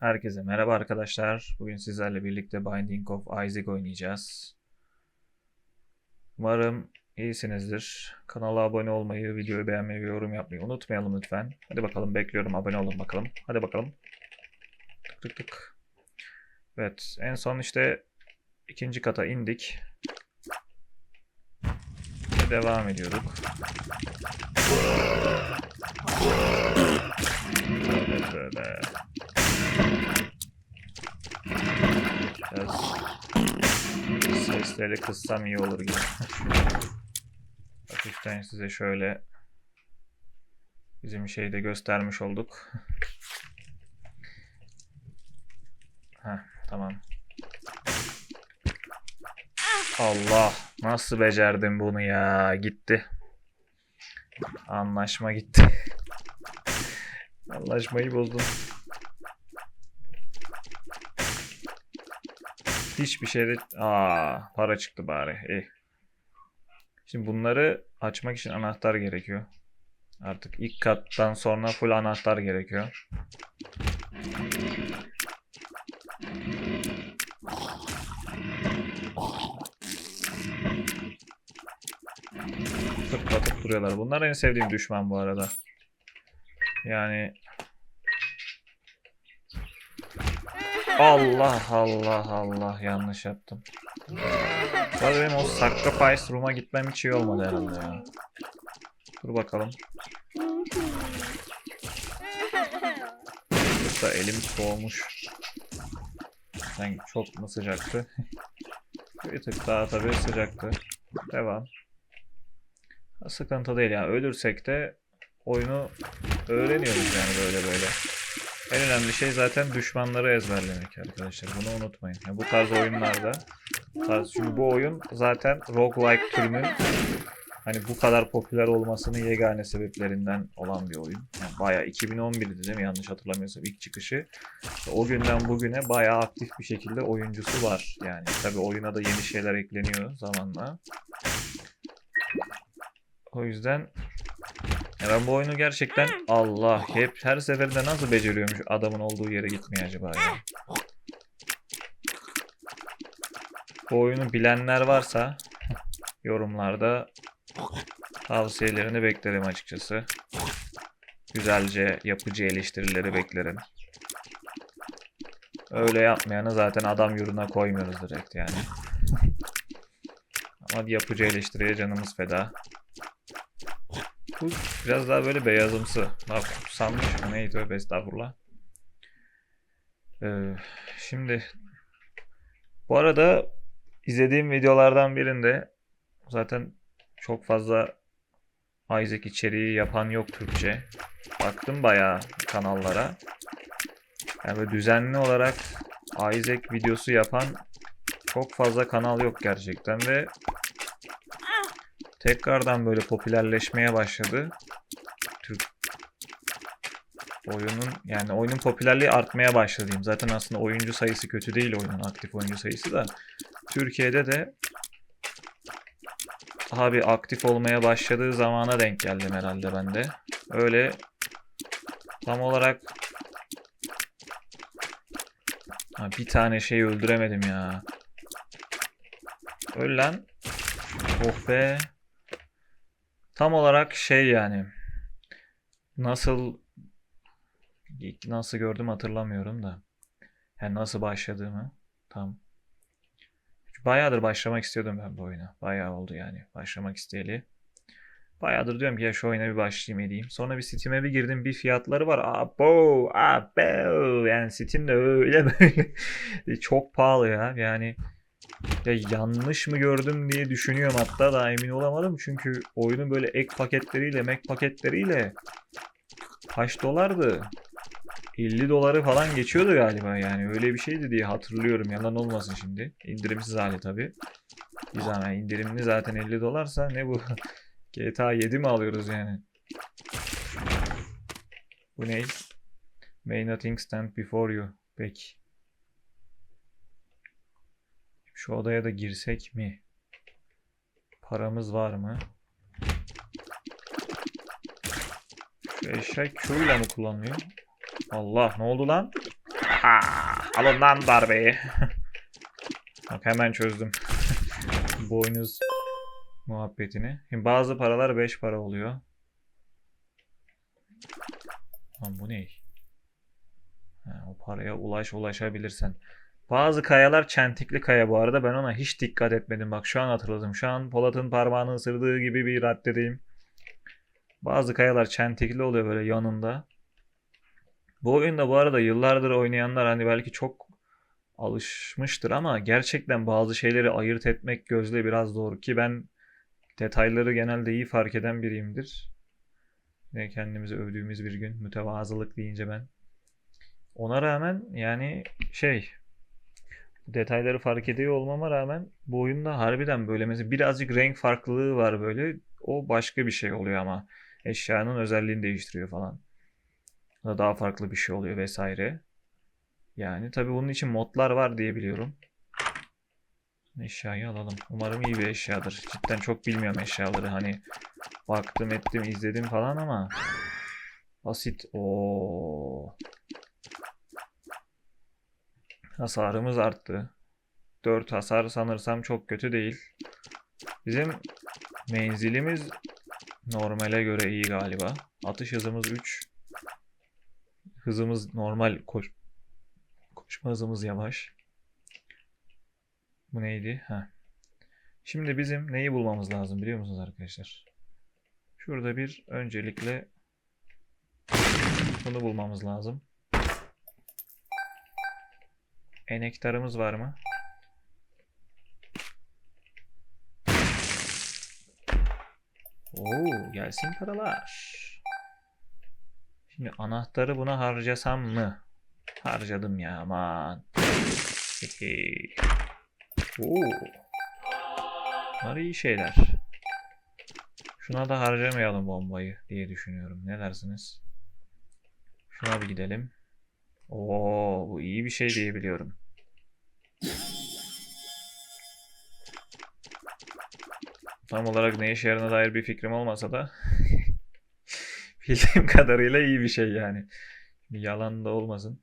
Herkese merhaba arkadaşlar. Bugün sizlerle birlikte Binding of Isaac oynayacağız. Umarım iyisinizdir. Kanala abone olmayı, videoyu beğenmeyi yorum yapmayı unutmayalım lütfen. Hadi bakalım bekliyorum abone olun bakalım. Hadi bakalım. Tık tık tık. Evet en son işte ikinci kata indik. Ve devam ediyorduk. Tövbe tövbe. Biraz sesleri kıssam iyi olur gibi. Hafiften size şöyle bizim şeyi de göstermiş olduk. Heh, tamam. Allah nasıl becerdim bunu ya gitti. Anlaşma gitti. Anlaşmayı bozdum. Hiçbir şeyde... Aa, para çıktı bari. İyi. Şimdi bunları açmak için anahtar gerekiyor. Artık ilk kattan sonra full anahtar gerekiyor. Tıklatıp duruyorlar. Bunlar en sevdiğim düşman bu arada. Yani Allah Allah Allah yanlış yaptım. Tabii benim o sacrifice room'a gitmem hiç iyi olmadı herhalde ya. Dur bakalım. Burada elim soğumuş. Sanki çok mu sıcaktı? Bir tık daha tabii sıcaktı. Devam. Sıkıntı değil ya. Ölürsek de oyunu öğreniyoruz yani böyle böyle. En önemli şey zaten düşmanları ezberlemek arkadaşlar. Bunu unutmayın. Yani bu tarz oyunlarda tarz, çünkü bu oyun zaten roguelike türünün hani bu kadar popüler olmasının yegane sebeplerinden olan bir oyun. Yani bayağı 2011'di değil mi yanlış hatırlamıyorsam ilk çıkışı. O günden bugüne bayağı aktif bir şekilde oyuncusu var. Yani tabi oyuna da yeni şeyler ekleniyor zamanla. O yüzden ya ben bu oyunu gerçekten Allah hep her seferinde nasıl beceriyormuş adamın olduğu yere gitmeye acaba ya. Bu oyunu bilenler varsa yorumlarda tavsiyelerini beklerim açıkçası. Güzelce yapıcı eleştirileri beklerim. Öyle yapmayanı zaten adam yuruna koymuyoruz direkt yani. Ama yapıcı eleştiriye canımız feda. Bu biraz daha böyle beyazımsı. Sanmış mı neydi tövbe estağfurullah. Ee, şimdi bu arada izlediğim videolardan birinde zaten çok fazla Isaac içeriği yapan yok Türkçe. Baktım bayağı kanallara. Yani böyle düzenli olarak Isaac videosu yapan çok fazla kanal yok gerçekten ve tekrardan böyle popülerleşmeye başladı. Türk oyunun yani oyunun popülerliği artmaya başladı diyeyim. Zaten aslında oyuncu sayısı kötü değil oyunun aktif oyuncu sayısı da Türkiye'de de daha bir aktif olmaya başladığı zamana denk geldim herhalde ben de. Öyle tam olarak ha, bir tane şey öldüremedim ya. Öl lan. Oh be. Tam olarak şey yani. Nasıl nasıl gördüm hatırlamıyorum da. Yani nasıl başladığımı tam. Bayağıdır başlamak istiyordum ben bu oyuna. Bayağı oldu yani başlamak isteyeli. Bayağıdır diyorum ki ya şu oyuna bir başlayayım edeyim. Sonra bir Steam'e bir girdim bir fiyatları var. Abo, abo. Yani Steam'de öyle böyle çok pahalı ya. Yani ya yanlış mı gördüm diye düşünüyorum hatta da emin olamadım. Çünkü oyunun böyle ek paketleriyle, Mac paketleriyle kaç dolardı? 50 doları falan geçiyordu galiba yani öyle bir şeydi diye hatırlıyorum yalan olmasın şimdi. İndirimsiz hali tabi. Bir zaman indirimli zaten 50 dolarsa ne bu? GTA 7 mi alıyoruz yani? Bu ne? May nothing stand before you. Peki. Şu odaya da girsek mi? Paramız var mı? Şu eşya Q ile mi kullanılıyor? Allah ne oldu lan? Ha, alın lan darbeyi. Bak hemen çözdüm. Boynuz muhabbetini. Şimdi bazı paralar 5 para oluyor. Lan bu ne? Ha, o paraya ulaş ulaşabilirsen. Bazı kayalar çentikli kaya bu arada. Ben ona hiç dikkat etmedim. Bak şu an hatırladım. Şu an Polat'ın parmağını ısırdığı gibi bir raddedeyim. Bazı kayalar çentikli oluyor böyle yanında. Bu oyunda bu arada yıllardır oynayanlar hani belki çok alışmıştır ama gerçekten bazı şeyleri ayırt etmek gözle biraz zor ki ben detayları genelde iyi fark eden biriyimdir. Ve kendimizi övdüğümüz bir gün mütevazılık deyince ben. Ona rağmen yani şey detayları fark ediyor olmama rağmen bu oyunda harbiden böyle mesela birazcık renk farklılığı var böyle. O başka bir şey oluyor ama eşyanın özelliğini değiştiriyor falan. Da daha farklı bir şey oluyor vesaire. Yani tabii bunun için modlar var diye biliyorum. Eşyayı alalım. Umarım iyi bir eşyadır. Cidden çok bilmiyorum eşyaları. Hani baktım ettim izledim falan ama basit. O Hasarımız arttı. 4 hasar sanırsam çok kötü değil. Bizim menzilimiz normale göre iyi galiba. Atış hızımız 3. Hızımız normal koş koşma hızımız yavaş. Bu neydi? Ha. Şimdi bizim neyi bulmamız lazım biliyor musunuz arkadaşlar? Şurada bir öncelikle bunu bulmamız lazım. Enektarımız var mı? Oo, gelsin paralar. Şimdi anahtarı buna harcasam mı? Harcadım ya aman. Oo. Bunlar iyi şeyler. Şuna da harcamayalım bombayı diye düşünüyorum. Ne dersiniz? Şuna bir gidelim. Oo, bu iyi bir şey diye biliyorum. Tam olarak ne işe yaradığına dair bir fikrim olmasa da bildiğim kadarıyla iyi bir şey yani. Bir yalan da olmasın.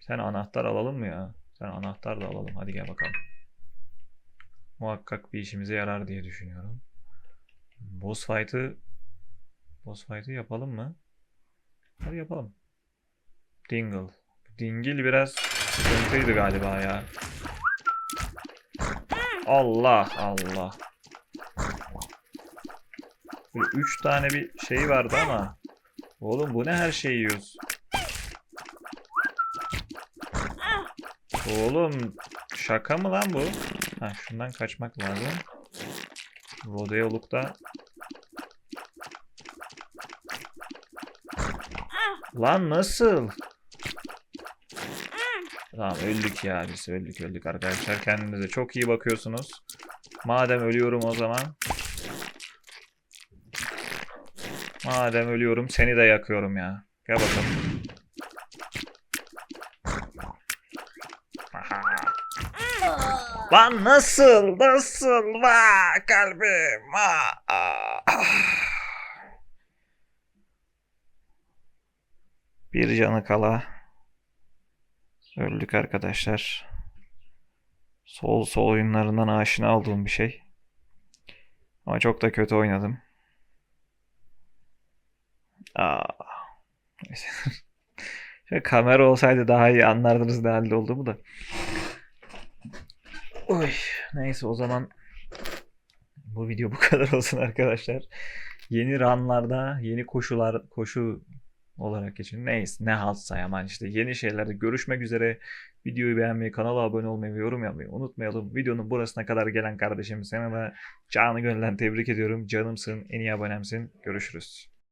Sen anahtar alalım mı ya? Sen anahtar da alalım. Hadi gel bakalım. Muhakkak bir işimize yarar diye düşünüyorum. Boss fight'ı Boss fight'ı yapalım mı? Hadi yapalım. Dingle. Dingil biraz sıkıntıydı galiba ya. Allah Allah. Böyle üç tane bir şey vardı ama. Oğlum bu ne her şeyi yiyoruz? Oğlum şaka mı lan bu? Ha şundan kaçmak lazım. Rodeoluk'ta Lan nasıl? Tamam öldük ya biz öldük öldük arkadaşlar. Kendinize çok iyi bakıyorsunuz. Madem ölüyorum o zaman. Madem ölüyorum seni de yakıyorum ya. Gel bakalım. Lan nasıl? Nasıl? Va kalbim. Aa. Bir canı kala. Öldük arkadaşlar. Sol sol oyunlarından aşina olduğum bir şey. Ama çok da kötü oynadım. Aa. Şöyle kamera olsaydı daha iyi anlardınız ne halde olduğumu da. Oy. Neyse o zaman bu video bu kadar olsun arkadaşlar. Yeni runlarda, yeni koşular, koşu olarak geçin. Neyse ne haltsa yaman işte yeni şeylerde görüşmek üzere. Videoyu beğenmeyi, kanala abone olmayı ve yorum yapmayı unutmayalım. Videonun burasına kadar gelen kardeşim sana da canı gönülden tebrik ediyorum. Canımsın, en iyi abonemsin. Görüşürüz.